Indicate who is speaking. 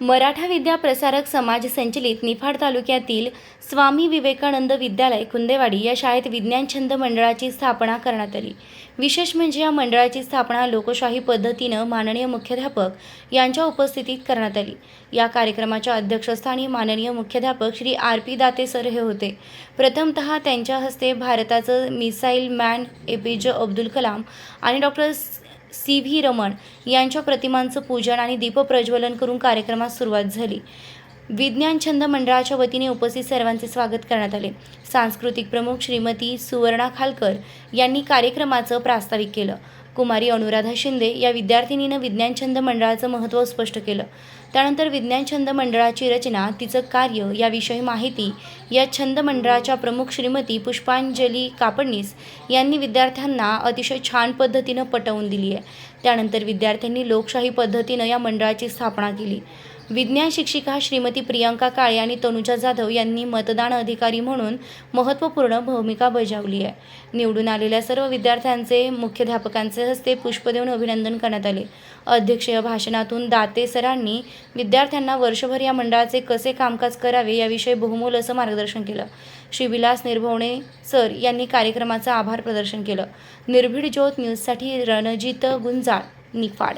Speaker 1: मराठा विद्या प्रसारक समाज संचलित निफाड तालुक्यातील स्वामी विवेकानंद विद्यालय कुंदेवाडी या शाळेत विज्ञान छंद मंडळाची स्थापना करण्यात आली. विशेष म्हणजे या मंडळाची स्थापना लोकशाही पद्धतीनं माननीय मुख्याध्यापक यांच्या उपस्थितीत करण्यात आली. या कार्यक्रमाच्या अध्यक्षस्थानी माननीय मुख्याध्यापक Shri R P Date sir हे होते. प्रथमतः त्यांच्या हस्ते भारताचं मिसाईल मॅन ए पी जे अब्दुल कलाम आणि डॉक्टर सी व्ही रमण यांच्या प्रतिमांचं पूजन आणि दीपप्रज्वलन करून कार्यक्रमास सुरुवात झाली. विज्ञान छंद मंडळाच्या वतीने उपस्थित सर्वांचे स्वागत करण्यात आले. सांस्कृतिक प्रमुख श्रीमती सुवर्णा खालकर यांनी कार्यक्रमाचं प्रास्ताविक केलं. कुमारी अनुराधा शिंदे या विद्यार्थिनीनं विज्ञान छंद मंडळाचं महत्त्व स्पष्ट केलं. त्यानंतर विज्ञान छंद मंडळाची रचना तिचं कार्य याविषयी माहिती या छंद मंडळाच्या प्रमुख श्रीमती पुष्पांजली कापडनीस यांनी विद्यार्थ्यांना अतिशय छान पद्धतीनं पटवून दिली आहे त्यानंतर विद्यार्थ्यांनी लोकशाही पद्धतीनं या मंडळाची स्थापना केली. विज्ञान शिक्षिका श्रीमती प्रियंका काळे आणि तनुजा जाधव यांनी मतदान अधिकारी म्हणून महत्त्वपूर्ण भूमिका बजावली आहे. निवडून आलेल्या सर्व विद्यार्थ्यांचे मुख्याध्यापकांचे हस्ते पुष्प देऊन अभिनंदन करण्यात आले. अध्यक्षीय भाषणातून दाते सरांनी विद्यार्थ्यांना वर्षभर या मंडळाचे कसे कामकाज करावे याविषयी बहुमोल असं मार्गदर्शन केलं. श्री विलास निर्भवणे सर यांनी कार्यक्रमाचं आभार प्रदर्शन केलं. निर्भीड ज्योत न्यूजसाठी रणजित गुंजाळ निफाड.